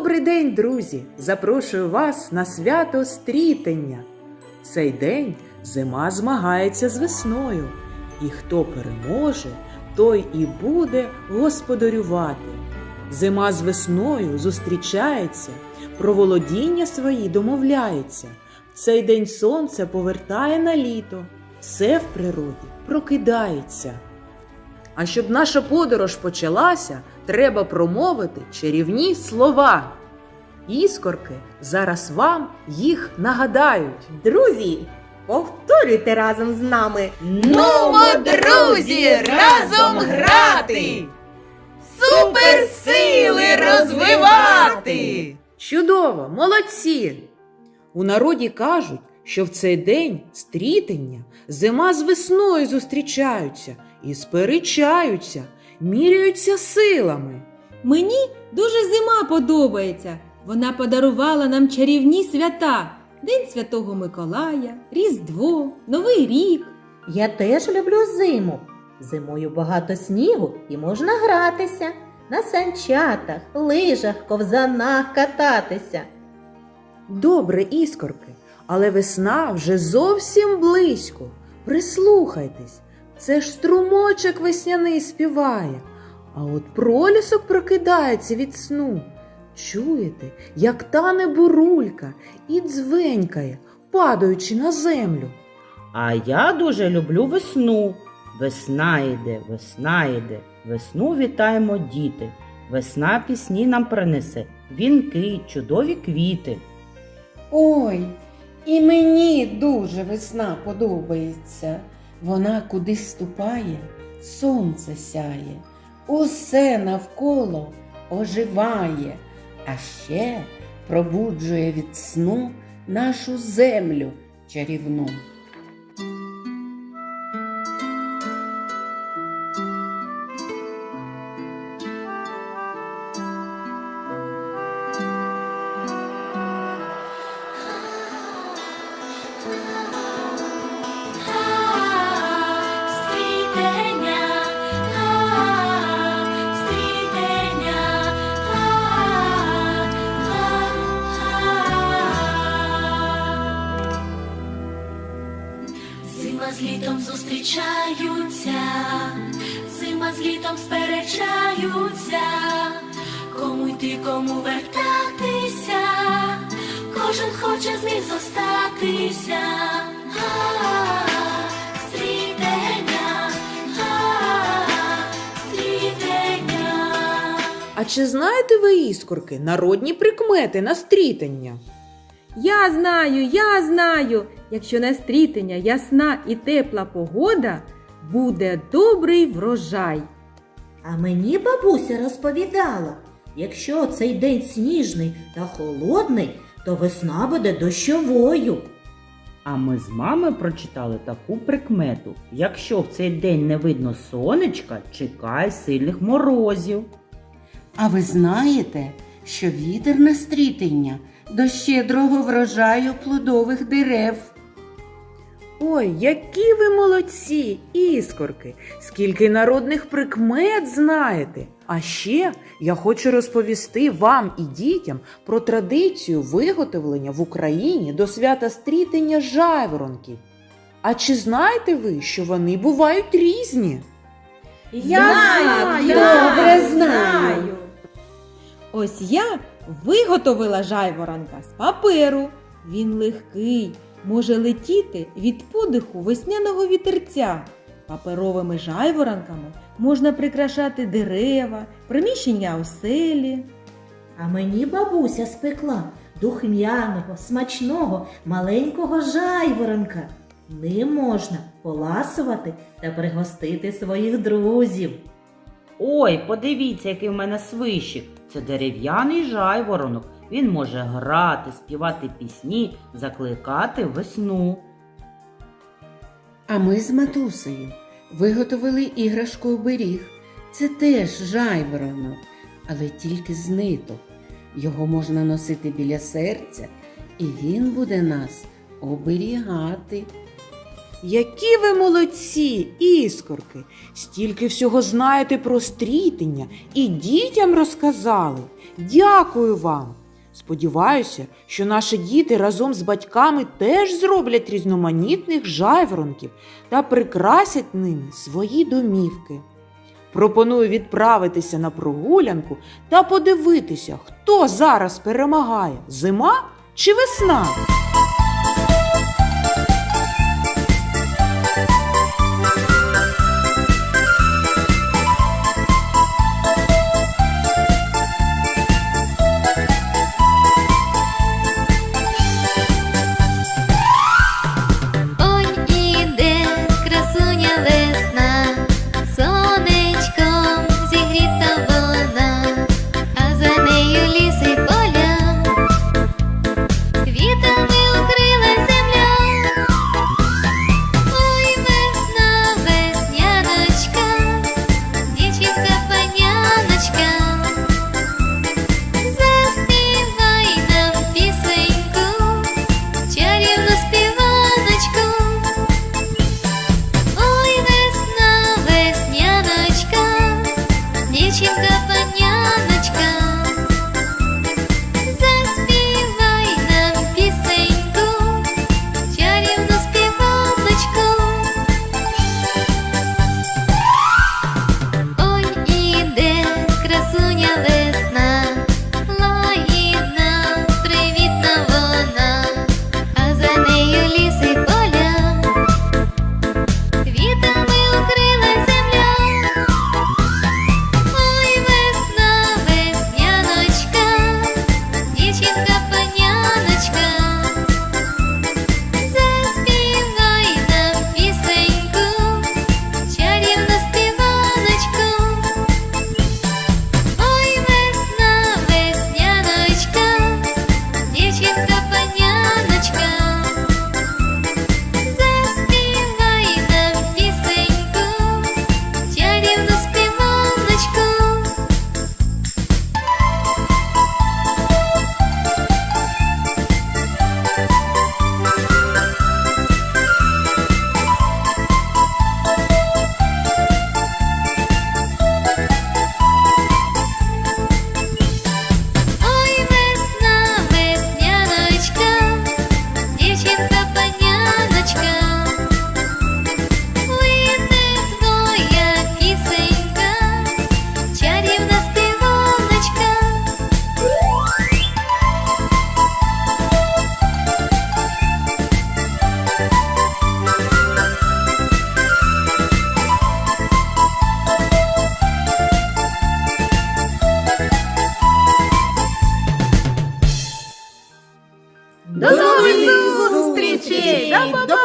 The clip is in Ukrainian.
Добрий день, друзі! Запрошую вас на свято стрітення. Цей день зима змагається з весною, і хто переможе, той і буде господарювати. Зима з весною зустрічається, про володіння свої домовляється. Цей день сонце повертає на літо, все в природі прокидається. А щоб наша подорож почалася, треба промовити чарівні слова. Іскорки зараз вам їх нагадають. Друзі, повторюйте разом з нами. Нумо, друзі, разом грати! Суперсили розвивати! Чудово, молодці! У народі кажуть, що в цей день стрітення зима з весною зустрічаються і сперечаються, міряються силами. Мені дуже зима подобається. Вона подарувала нам чарівні свята: День Святого Миколая, Різдво, Новий рік. Я теж люблю зиму. Зимою багато снігу і можна гратися. На санчатах, лижах, ковзанах кататися. Добре, іскорки, але весна вже зовсім близько. Прислухайтесь, це ж струмочок весняний співає, а от пролісок прокидається від сну. Чуєте, як тане бурулька і дзвенькає, падаючи на землю. А я дуже люблю весну. Весна йде, весна йде, весну вітаємо діти. Весна пісні нам принесе, вінки, чудові квіти. Ой, і мені дуже весна подобається. Вона куди ступає, сонце сяє, усе навколо оживає, а ще пробуджує від сну нашу землю чарівну. Літом сперечаються, кому йти, кому вертатися, кожен хоче з них зостатися. А чи знаєте ви, іскорки, народні прикмети на стрітення? Я знаю, я знаю, якщо на стрітення ясна і тепла погода, буде добрий врожай. А мені бабуся розповідала, якщо цей день сніжний та холодний, то весна буде дощовою. А ми з мамою прочитали таку прикмету: якщо в цей день не видно сонечка, чекай сильних морозів. А ви знаєте, що вітер на стрітення до щедрого врожаю плодових дерев. Ой, які ви молодці, іскорки! Скільки народних прикмет знаєте! А ще я хочу розповісти вам і дітям про традицію виготовлення в Україні до свята стрітення жайворонків. А чи знаєте ви, що вони бувають різні? знаю, добре знаю. Ось я виготовила жайворонка з паперу. Він легкий, може летіти від подиху весняного вітерця. Паперовими жайворонками можна прикрашати дерева, приміщення оселі. А мені бабуся спекла духмяного, смачного, маленького жайворонка. Ним можна поласувати та пригостити своїх друзів. Ой, подивіться, який в мене свищик. Це дерев'яний жайворонок. Він може грати, співати пісні, закликати весну. А ми з матусею виготовили іграшку оберіг. Це теж жайворонок, але тільки з ниток. Його можна носити біля серця, і він буде нас оберігати. Які ви молодці, іскорки! Стільки всього знаєте про стрітення і дітям розказали. Дякую вам! Сподіваюся, що наші діти разом з батьками теж зроблять різноманітних жайворонків та прикрасять ними свої домівки. Пропоную відправитися на прогулянку та подивитися, хто зараз перемагає зима чи весна. No.